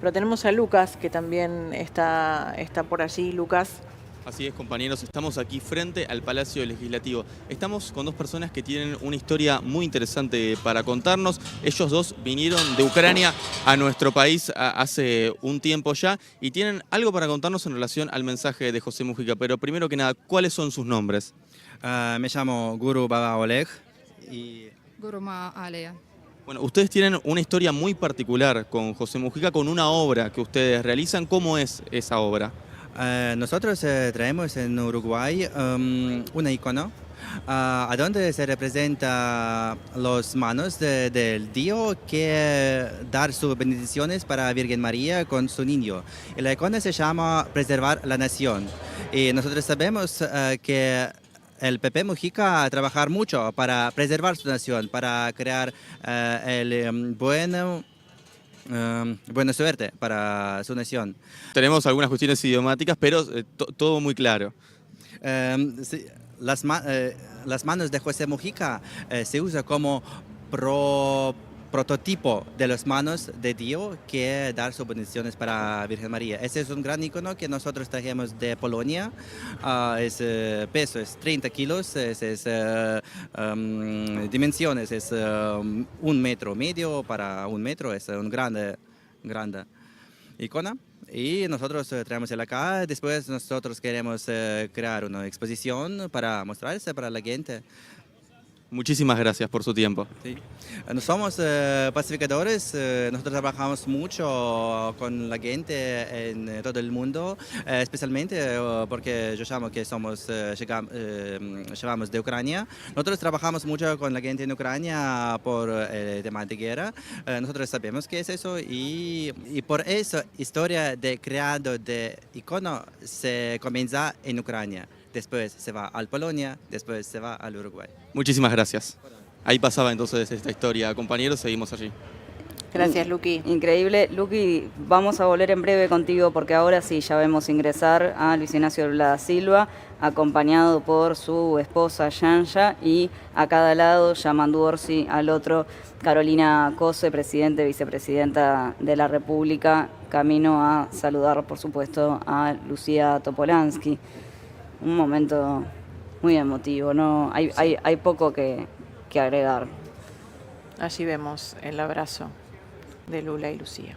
Pero tenemos a Lucas, que también está, está por allí. Lucas. Así es, compañeros, estamos aquí frente al Palacio Legislativo. Estamos con dos personas que tienen una historia muy interesante para contarnos. Ellos dos vinieron de Ucrania a nuestro país hace un tiempo ya y tienen algo para contarnos en relación al mensaje de José Mujica. Pero primero que nada, ¿cuáles son sus nombres? Uh, me llamo Guru Baba Oleg y... Guruma Alea. Bueno, ustedes tienen una historia muy particular con José Mujica, con una obra que ustedes realizan. ¿Cómo es esa obra? Uh, nosotros uh, traemos en Uruguay um, una icono uh, a donde se representa los manos del de, Dios que dar sus bendiciones para Virgen María con su niño. Y la icona se llama Preservar la Nación. Y nosotros sabemos que el PP Mujica a trabajar mucho para preservar su nación, para crear el um, bueno buena suerte para su nación. Tenemos algunas cuestiones idiomáticas, pero eh, todo muy claro. Sí, las, ma eh, las, manos de José Mujica eh, se usa como pro prototipo de las manos de Dios que dar sus bendiciones para Virgen María. Ese es un gran icono que nosotros trajimos de Polonia. Uh, es uh, peso es 30 kilos, es, es uh, um, dimensiones es um, un metro medio para un metro, es un grande, grande icona. Y nosotros traemos el acá, después nosotros queremos crear una exposición para mostrarse para la gente. Muchísimas gracias por su tiempo. Sí. Somos eh, pacificadores, eh, nosotros trabajamos mucho con la gente en eh, todo el mundo, especialmente porque yo llamo que somos, llevamos de Ucrania. Nosotros trabajamos mucho con la gente en Ucrania por el de guerra. nosotros sabemos qué es eso y, y por eso historia de creado de icono se comienza en Ucrania después se va al Polonia, después se va al Uruguay. Muchísimas gracias. Ahí pasaba entonces esta historia. Compañeros, seguimos allí. Gracias, Luqui. Increíble. Luqui, vamos a volver en breve contigo porque ahora sí ya vemos ingresar a Luis Ignacio Blada Silva, acompañado por su esposa Yanja y a cada lado, Yamandu Orsi, al otro, Carolina Cose, presidente, vicepresidenta de la República, camino a saludar, por supuesto, a Lucía Topolansky un momento muy emotivo, ¿no? Hay, hay, hay poco que, que agregar. Allí vemos el abrazo de Lula y Lucía.